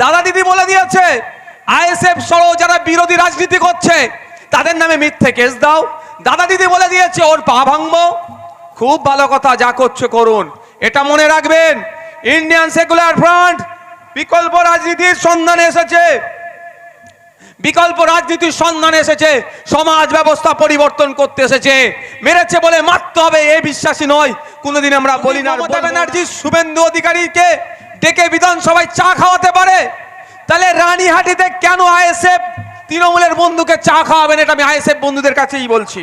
দাদা দিদি বলে দিয়েছে আইএসএফ সহ যারা বিরোধী রাজনীতি করছে তাদের নামে মিথ্যে কেস দাও। দাদা দিদি বলে দিয়েছে ওর পা ভাঙবো। খুব ভালো কথা যা করছে করুন। এটা মনে রাখবেন ইন্ডিয়ান সেকুলার ফ্রন্ট বিকল্প রাজনীতির সন্ধানে এসেছে। বিকল্প রাজনীতির সন্ধানে এসেছে সমাজ ব্যবস্থা পরিবর্তন করতে এসেছে। মেরেছে বলে মারতে হবে এই বিশ্বাসী নয়। কোনোদিন আমরা বলি না মমতা ব্যানার্জি শুভেন্দু অধিকারীকে ডেকে বিধানসভায় চা খাওয়াতে পারে? তাহলে রানীহাটিতে কেন আইএসএফ তৃণমূলের বন্ধুকে চা খাওয়াবেন এটা আমি আইএসএফ বন্ধুদের কাছেই বলছি।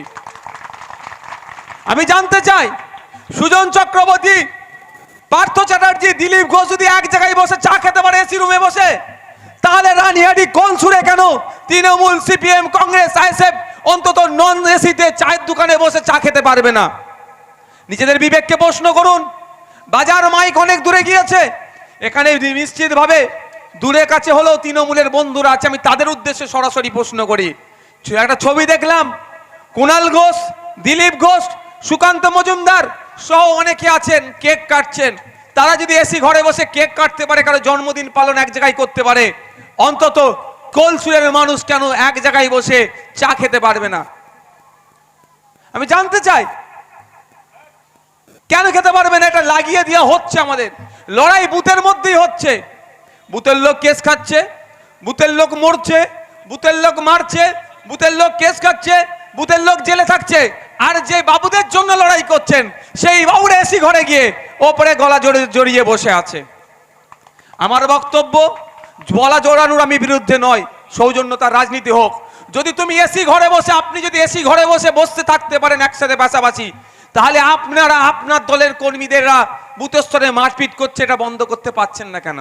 আমি জানতে চাই, সুজন চক্রবর্তী, পার্থ চ্যাটার্জি, দিলীপ ঘোষ যদি এক জায়গায় বসে চা খেতে পারে এসি রুমে বসে, তাহলে রানীহাটি কোন সুরে কেন তৃণমূল সিপিএম কংগ্রেস, আইএসএফ অন্তত নন এসিতে চায়ের দোকানে বসে চা খেতে পারবে না? নিজেদের বিবেককে প্রশ্ন করুন। বাজার মাইক অনেক দূরে গিয়েছে। এখানে নিশ্চিতভাবে দূরে কাছে হলেও তৃণমূলের বন্ধুরা আছে, আমি তাদের উদ্দেশ্যে সরাসরি প্রশ্ন করি। একটা ছবি দেখলাম কুণাল ঘোষ, দিলীপ ঘোষ, সুকান্ত মজুমদার সহ অনেকে আছেন, কেক কাটছেন। তারা যদি এসি ঘরে বসে কেক কাটতে পারে, কারও জন্মদিন পালন এক জায়গায় করতে পারে, অন্তত কোলসুরের মানুষ কেন এক জায়গায় বসে চা খেতে পারবে না? আমি জানতে চাই, কেন খেতে পারবে না? এটা লাগিয়ে দেওয়া হচ্ছে আমাদের। লড়াই বুথের মধ্যেই হচ্ছে। বুথের লোক কেস খাচ্ছে, বুথের লোক মরছে, বুথের লোক মারছে, বুথের লোক কেস খাচ্ছে, বুথের লোক জেলে থাকছে। আর যে বাবুদের জন্য লড়াই করছেন, সেই বাবুরা এসি ঘরে গিয়ে ওপরে গলা জড়িয়ে জড়িয়ে বসে আছে। আমার বক্তব্য বলা জোড়ানোর আমি বিরুদ্ধে নয়, সৌজন্যতার রাজনীতি হোক। যদি তুমি এসি ঘরে বসে, আপনি যদি এসি ঘরে বসে বসতে থাকতে পারেন একসাথে পাশাপাশি, তাহলে আপনারা, আপনার দলের কর্মীদেররা বুথস্তরে মারপিট করছে, এটা বন্ধ করতে পারছেন না কেন?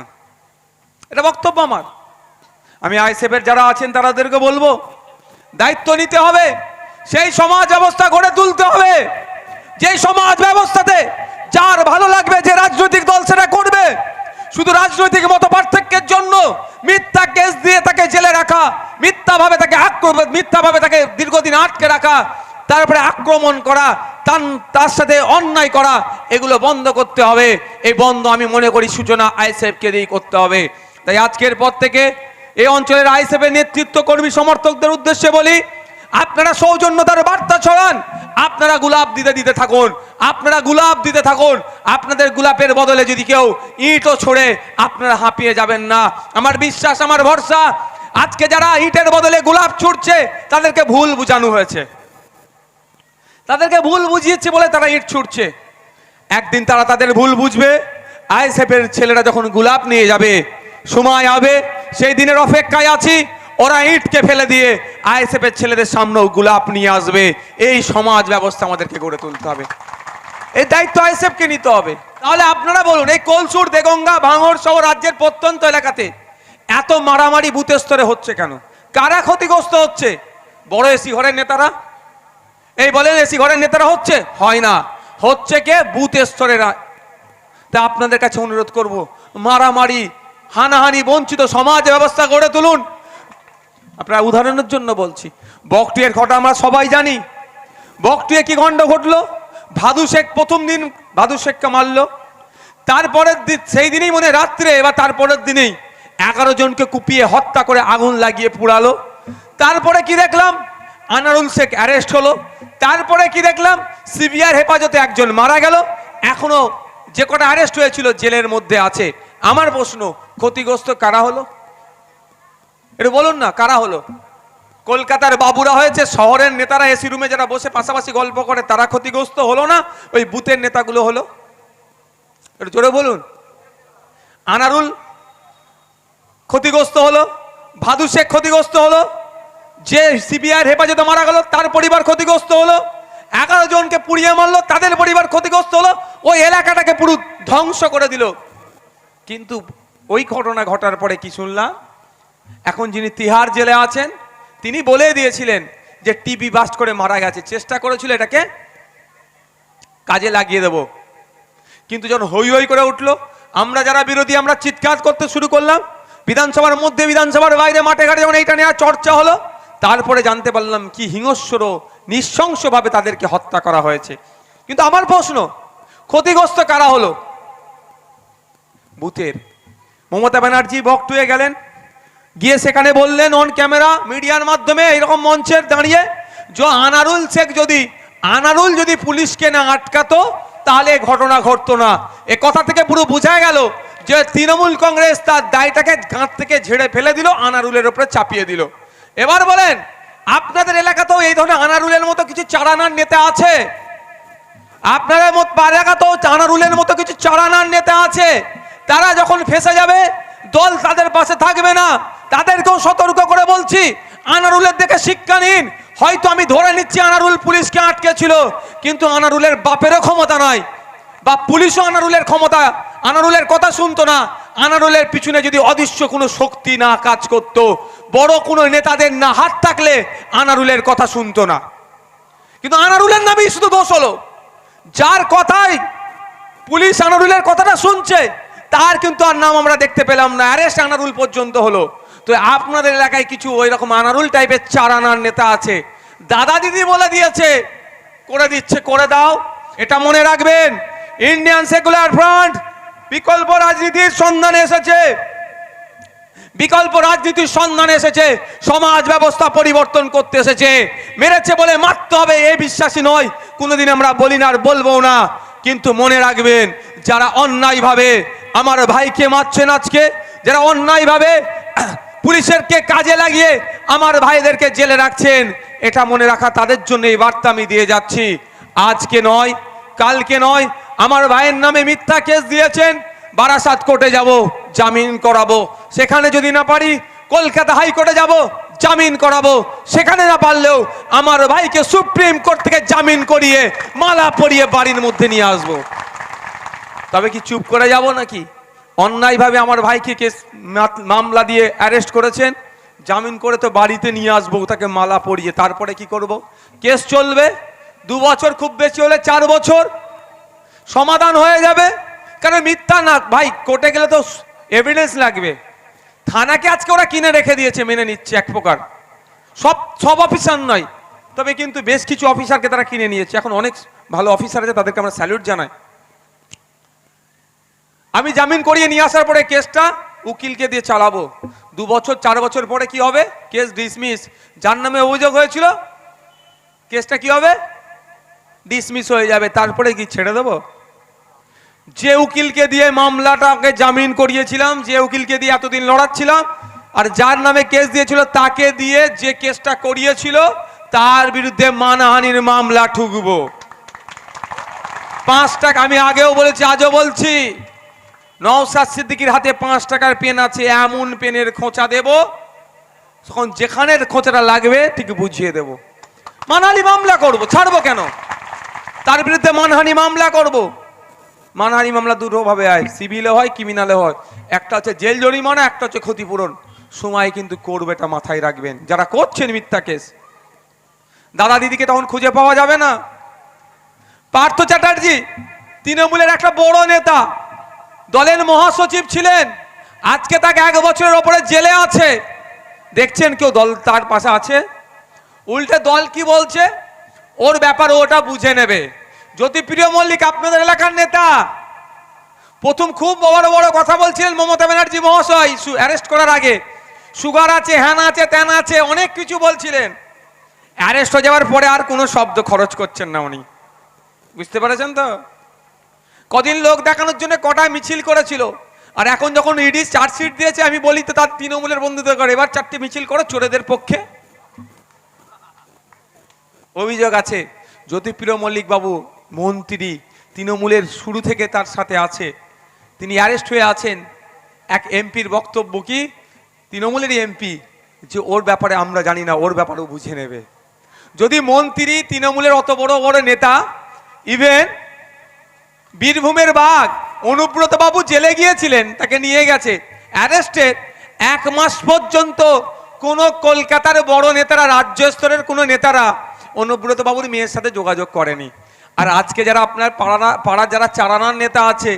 এটা বক্তব্য আমার। আমি আইসেফের যারা আছেন তাদেরকে বলব, দায়িত্ব নিতে হবে, সেই সমাজ ব্যবস্থা গড়ে তুলতে হবে। যে সমাজ ব্যবস্থাতে যার ভালো লাগবে, যে রাজনৈতিক দল সেটা করবে, শুধু রাজনৈতিক মত পার্থক্যের জন্য মিথ্যা কেস দিয়ে তাকে জেলে রাখা, মিথ্যাভাবে তাকে আক্রমণ মিথ্যাভাবে তাকে দীর্ঘদিন আটকে রাখা তারপরে আক্রমণ করা তার তার সাথে অন্যায় করা, এগুলো বন্ধ করতে হবে। এই বন্ধ আমি মনে করি সূচনা আইসেফকে দিয়েই করতে হবে। তাই আজকের পর থেকে এই অঞ্চলের আইসেফের নেতৃত্ব কর্মী সমর্থকদের উদ্দেশ্যে বলি, আপনারা সৌজন্যতার বার্তা ছড়ান, আপনারা গুলাব দিতে দিতে থাকুন, আপনারা গুলাব দিতে থাকুন, আপনাদের গোলাপের বদলে যদি কেউ ইটও ছড়ে, আপনারা হাঁপিয়ে যাবেন না। আমার বিশ্বাস, আমার ভরসা, আজকে যারা ইটের বদলে গোলাপ ছুটছে তাদেরকে ভুল বুঝানো হয়েছে। তাদেরকে ভুল বুঝিয়েছে বলে তারা ইট ছুটছে। একদিন তারা তাদের ভুল বুঝবে। আইএসএফের ছেলেরা যখন গোলাপ নিয়ে যাবে, সময় হবে, সেই দিনের অপেক্ষায় আছি, ওরা ইটকে ফেলে দিয়ে আইএসএফের ছেলেদের সামনেও গোলাপ নিয়ে আসবে। এই সমাজ ব্যবস্থা আমাদেরকে গড়ে তুলতে হবে। এই দায়িত্ব আইএসএফকে নিতে হবে। তাহলে আপনারা বলুন, এই কলসুর, দেগঙ্গা, ভাঙড় সহ রাজ্যের প্রত্যন্ত এলাকাতে এত মারামারি বুথ স্তরে হচ্ছে কেন? কারা ক্ষতিগ্রস্ত হচ্ছে? বড় এসি ঘরের নেতারা? এই বলেন, এসি ঘরের নেতারা হচ্ছে? হয় না। হচ্ছে কে? বুথ স্তরেরা। তা আপনাদের কাছে অনুরোধ করব, মারামারি, হানাহানি বঞ্চিত সমাজ ব্যবস্থা গড়ে তুলুন। আপনারা উদাহরণের জন্য বলছি, বকটিয়ের ঘটা আমরা সবাই জানি। বকটিয়ে কি গন্ড ঘটলো? ভাদু শেখ প্রথম দিন ভাদু শেখকে মারলো। তারপরের দিন সেই দিনেই মনে রাত্রে বা তারপরের দিনেই এগারো জনকে কুপিয়ে হত্যা করে আগুন লাগিয়ে পুড়ালো। তারপরে কি দেখলাম? আনারুল শেখ অ্যারেস্ট হলো। তারপরে কি দেখলাম? সিবিআর হেফাজতে একজন মারা গেল। এখনও যে কটা অ্যারেস্ট হয়েছিল জেলের মধ্যে আছে। আমার প্রশ্ন, ক্ষতিগ্রস্ত কারা হলো? একটু বলুন না, কারা হলো? কলকাতার বাবুরা হয়েছে, শহরের নেতারা এসি রুমে যারা বসে পাশাপাশি গল্প করে, তারা ক্ষতিগ্রস্ত হলো না? ওই বুথের নেতাগুলো হলো? একটু জোরে বলুন। আনারুল ক্ষতিগ্রস্ত হলো? ভাদু শেখ ক্ষতিগ্রস্ত হলো? যে সিবিআই হেফাজতে মারা গেল, তার পরিবার ক্ষতিগ্রস্ত হলো। এগারো জনকে পুড়িয়ে মারলো, তাদের পরিবার ক্ষতিগ্রস্ত হলো। ওই এলাকাটাকে পুরো ধ্বংস করে দিল। কিন্তু ওই ঘটনা ঘটার পরে কি শুনলাম? এখন যিনি তিহার জেলে আছেন, তিনি বলে দিয়েছিলেন যে টিবি বাস্ট করে মারা গেছে। চেষ্টা করেছিল এটাকে কাজে লাগিয়ে দেব। কিন্তু যখন হই হই করে উঠল, আমরা যারা বিরোধী, আমরা চিৎকার করতে শুরু করলাম। বিধানসভার মধ্যে, বিধানসভার বাইরে মাঠে ঘাটে যখন এইটা নেওয়া চর্চা হলো তারপরে জানতে পারলাম কি হিংস্র নিঃশংসভাবে তাদেরকে হত্যা করা হয়েছে। কিন্তু আমার প্রশ্ন, ক্ষতিগ্রস্ত কারা হলো? বুথের। মমতা ব্যানার্জি বকটুয়ে গেলেন। গিয়ে সেখানে বললেন অন ক্যামেরা মিডিয়ার মাধ্যমে এরকম মঞ্চের দাঁড়িয়ে যে আনারুল শেখ যদি, আনারুল যদি পুলিশকে না আটকাতো, তাহলে ঘটনা ঘটতো না। এ কথা থেকে পুরো বোঝা গেল যে তৃণমূল কংগ্রেস তার দায়টাকে গাঁত থেকে ঝেড়ে ফেলে দিল, আনারুলের উপরে চাপিয়ে দিল। এবার বলেন, আপনাদের এলাকাতেও এই ধরনের আনারুলের মতো কিছু চারানার নেতা আছে? আপনাদের এলাকাতেও চানারুলের মতো কিছু চারানার নেতা আছে? তারা যখন ফেসে যাবে, দল তাদের পাশে থাকবে না। তাদেরকেও সতর্ক করে বলছি, আনারুলের দেখে শিক্ষা নিন। হয়তো আমি ধরে নিচ্ছি আনারুল পুলিশকে আটকে ছিল কিন্তু আনারুলের বাপেরও ক্ষমতা নয় বা পুলিশও আনারুলের ক্ষমতা, আনারুলের কথা শুনতো না। আনারুলের পিছনে যদি অদৃশ্য কোনো শক্তি না কাজ করত, বড় কোনো নেতাদের না হাত থাকলে আনারুলের কথা শুনতো না। কিন্তু আনারুলের নামেই শুধু দোষ হলো। যার কথাই পুলিশ আনারুলের কথাটা শুনছে, তার কিন্তু আর নাম আমরা দেখতে পেলাম না। অ্যারেস্ট আনারুল পর্যন্ত হলো। তো আপনাদের এলাকায় কিছু ওই রকম আনারুল টাইপের চার আনার নেতা আছে। দাদা দিদি বলে দিয়েছে, করে দিচ্ছে, করে দাও। এটা মনে রাখবেন। ইন্ডিয়ান সেকুলার ফ্রন্ট বিকল্প রাজনীতির সন্ধানে এসেছে। বিকল্প রাজনীতির সন্ধানে এসেছে। সমাজ ব্যবস্থা পরিবর্তন করতে এসেছে। মেরেছে বলে মারতে হবে এই বিশ্বাসী নয়। কোনোদিন আমরা বলি না আর বলব না। কিন্তু মনে রাখবেন, যারা অন্যায়ভাবে আমার ভাইকে মারছেন আজকে, যারা অন্যায়ভাবে পুলিশেরকে কাজে লাগিয়ে আমার ভাইদেরকে জেলে রাখছেন, এটা মনে রাখা তাদের জন্য এই বার্তা আমি দিয়ে যাচ্ছি। আজকে নয় কালকে নয়, আমার ভাইয়ের নামে মিথ্যা কেস দিয়েছেন, বারাসাত কোর্টে যাব, জামিন করাবো। সেখানে যদি না পারি, কলকাতা হাইকোর্টে যাব, জামিন করাবো। সেখানে না পারলেও আমার ভাইকে সুপ্রিম কোর্ট থেকে জামিন করিয়ে মালা পরিয়ে বাড়ির মধ্যে নিয়ে আসব। তবে কি চুপ করে যাব নাকি? অন্যায়ভাবে আমার ভাইকে কেস মামলা দিয়ে অ্যারেস্ট করেছেন, জামিন করে তো বাড়িতে নিয়ে আসব, তাকে মালা পরিয়ে। তারপরে কি করব? কেস চলবে? দু বছর খুব বেশি হলে চার বছর সমাধান হয়ে যাবে। কারণ মিথ্যা না, ভাই, কোর্টে গেলে তো এভিডেন্স লাগবে। থানাকে আজকে ওরা কিনে রেখে দিয়েছে, মেনে নিচ্ছে এক প্রকার। সব সব অফিসার নয়, তবে কিন্তু বেশ কিছু অফিসারকে তারা কিনে নিয়েছে। এখন অনেক ভালো অফিসার আছে, তাদেরকে আমরা স্যালুট জানাই। আমি জামিন করিয়ে নিয়ে আসার পরে কেসটা উকিলকে দিয়ে চালাবো। দু বছর, চার বছর পরে কি হবে? কেস ডিসমিস যার নামে অভিযোগ হয়েছিল, কেসটা কি হবে? ডিসমিস হয়ে যাবে, তারপরে কি ছেড়ে দেবো? যে উকিলকে দিয়ে মামলাটাকে জামিন করিয়েছিলাম, যে উকিলকে দিয়ে এতদিন লড়াচ্ছিলাম, আর যার নামে কেস দিয়েছিল, তাকে দিয়ে যে কেসটা করিয়েছিল, তার বিরুদ্ধে মানহানির মামলা ঠুকবো। পাঁচ টাকা, আমি আগেও বলেছি, আজও বলছি নওসাদ সিদ্দিকির হাতে পাঁচ টাকার পেন আছে, এমন পেনের খোঁচা দেব, তখন যেখানের খোঁচাটা লাগবে, ঠিক বুঝিয়ে দেব। মানহানি মামলা করব, ছাড়বো কেন? তার বিরুদ্ধে মানহানি মামলা করব। মানহানি মামলা দুটোভাবে হয় সিভিলে হয় ক্রিমিনালে হয়। একটা হচ্ছে জেল জরিমানা, একটা হচ্ছে ক্ষতিপূরণ। সময় কিন্তু করবে এটা মাথায় রাখবেন। যারা করছেন মিথ্যা কেস, দাদা দিদিকে তখন খুঁজে পাওয়া যাবে না। পার্থ চ্যাটার্জি, তৃণমূলের একটা বড় নেতা, দলের মহাসচিব ছিলেন। আজকে তাকে এক বছরের ওপরে জেলে আছে। দেখছেন কেউ দল তার পাশে আছে? উল্টে দল কি বলছে? ওর ব্যাপার ওটা বুঝে নেবে। জ্যোতিপ্রিয় মল্লিক, আপনাদের এলাকার নেতা, প্রথম খুব বড় বড় কথা বলছিলেন মমতা ব্যানার্জি মহাশয় অ্যারেস্ট করার আগে। সুগার আছে, হ্যান আছে, ত্যান আছে, অনেক কিছু বলছিলেন। অ্যারেস্ট হয়ে যাওয়ার পরে আর কোনো শব্দ খরচ করছেন না উনি। বুঝতে পেরেছেন তো? কদিন লোক দেখানোর জন্য কটা মিছিল করেছিল। আর এখন যখন ইডি চার্জশিট দিয়েছে, আমি বলি তো তার তৃণমূলের বন্ধুদের করে এবার চারটে মিছিল করো চোরেদের পক্ষে। অভিযোগ আছে জ্যোতিপ্রিয় মল্লিক বাবু মন্ত্রী তৃণমূলের শুরু থেকে তার সাথে আছে। তিনি অ্যারেস্ট হয়ে আছেন। এক এমপির বক্তব্য কি? তৃণমূলেরই এমপি। যে ওর ব্যাপারে আমরা জানি না, ওর ব্যাপারেও বুঝে নেবে। যদি মন্ত্রী তৃণমূলের অত বড় বড় নেতা ইভেন বীরভূমের বাঘ অনুব্রত বাবু জেলে গিয়েছিলেন, তাকে নিয়ে গেছে। অ্যারেস্টেড এক মাস পর্যন্ত কোন কলকাতার বড় নেতারা, রাজ্য স্তরের কোনো নেতারা অনুব্রত বাবুর মেয়ের সাথে যোগাযোগ করেনি। আর আজকে যারা আপনার পাড়া পাড়ার যারা চারানার নেতা আছে,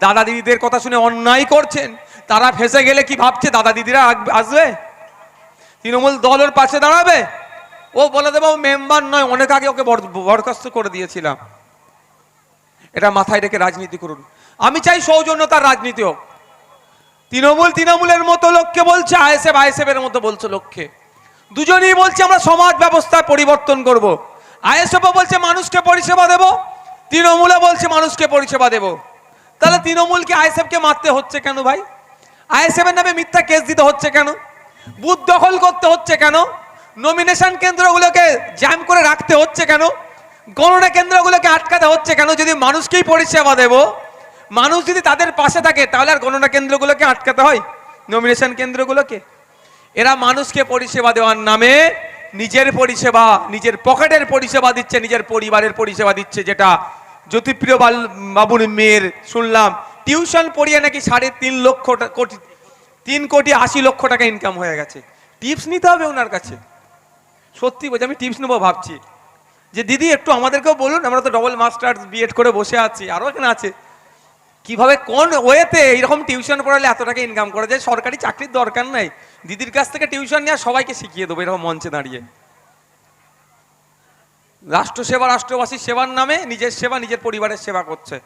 দাদা দিদিদের কথা শুনে অন্যায় করছেন, তারা ফেসে গেলে কি ভাবছে? দাদা দিদিরা আসবে? তৃণমূল দলের পাশে দাঁড়াবে? ও বলে দেবো মেম্বার নয়, অনেক আগে ওকে বরখাস্ত করে দিয়েছিলাম। এটা মাথায় রেখে রাজনীতি করুন। আমি চাই সৌজন্যতার রাজনীতি হোক। তৃণমূল তৃণমূলের মতো লোককে বলছে, আইএসএফ আইএসএফ এর মতো বলছে লোককে। দুজনেই বলছে, আমরা সমাজ ব্যবস্থা পরিবর্তন করব। আইএসএফ বলছে, মানুষকে পরিষেবা দেব। তৃণমূলে বলছে, মানুষকে পরিষেবা দেব। তাহলে তৃণমূলকে আইএসএফকে মারতে হচ্ছে কেন ভাই? আইএসএফ এর নামে মিথ্যা কেস দিতে হচ্ছে কেন? বুথ দখল করতে হচ্ছে কেন? নমিনেশন কেন্দ্রগুলোকে জ্যাম করে রাখতে হচ্ছে কেন? গণনা কেন্দ্রগুলোকে আটকাতে হচ্ছে কেন? যদি মানুষকেই পরিষেবা দেব, মানুষ যদি তাদের পাশে থাকে, তাহলে আর গণনা কেন্দ্রগুলোকে আটকাতে হয় নমিনেশন কেন্দ্রগুলোকে। এরা মানুষকে পরিষেবা দেওয়ার নামে নিজের পরিষেবা, নিজের পকেটের পরিষেবা দিচ্ছে, নিজের পরিবারের পরিষেবা দিচ্ছে, যেটা জ্যোতিপ্রিয় বাল- বাবুর মেয়ের শুনলাম। টিউশন পড়িয়ে নাকি সাড়ে তিন লক্ষ কোটি, তিন কোটি আশি লক্ষ টাকা ইনকাম হয়ে গেছে। টিপস নিতে হবে ওনার কাছে। সত্যি বলছি, আমি টিপস নেব ভাবছি। যে দিদি, একটু আমাদেরকেও বলুন, আমরা তো ডবল মাস্টার্স বিএড করে বসে আছি আরও এখানে আছে। কীভাবে, কোন ওয়েতে এইরকম টিউশন পড়ালে এত টাকা ইনকাম করা যায় সরকারি চাকরির দরকার নাই? দিদির কাছ থেকে টিউশন নিয়ে সবাইকে শিখিয়ে দেবো এরকম মঞ্চে দাঁড়িয়ে। রাষ্ট্রসেবা, রাষ্ট্রবাসীর সেবার নামে নিজের সেবা, নিজের পরিবারের সেবা করছে।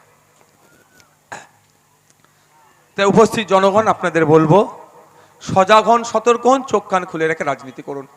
তাই উপস্থিত জনগণ, আপনাদের বলব, সজাগ হন, সতর্ক হন, চোখ কান খুলে রেখে রাজনীতি করুন।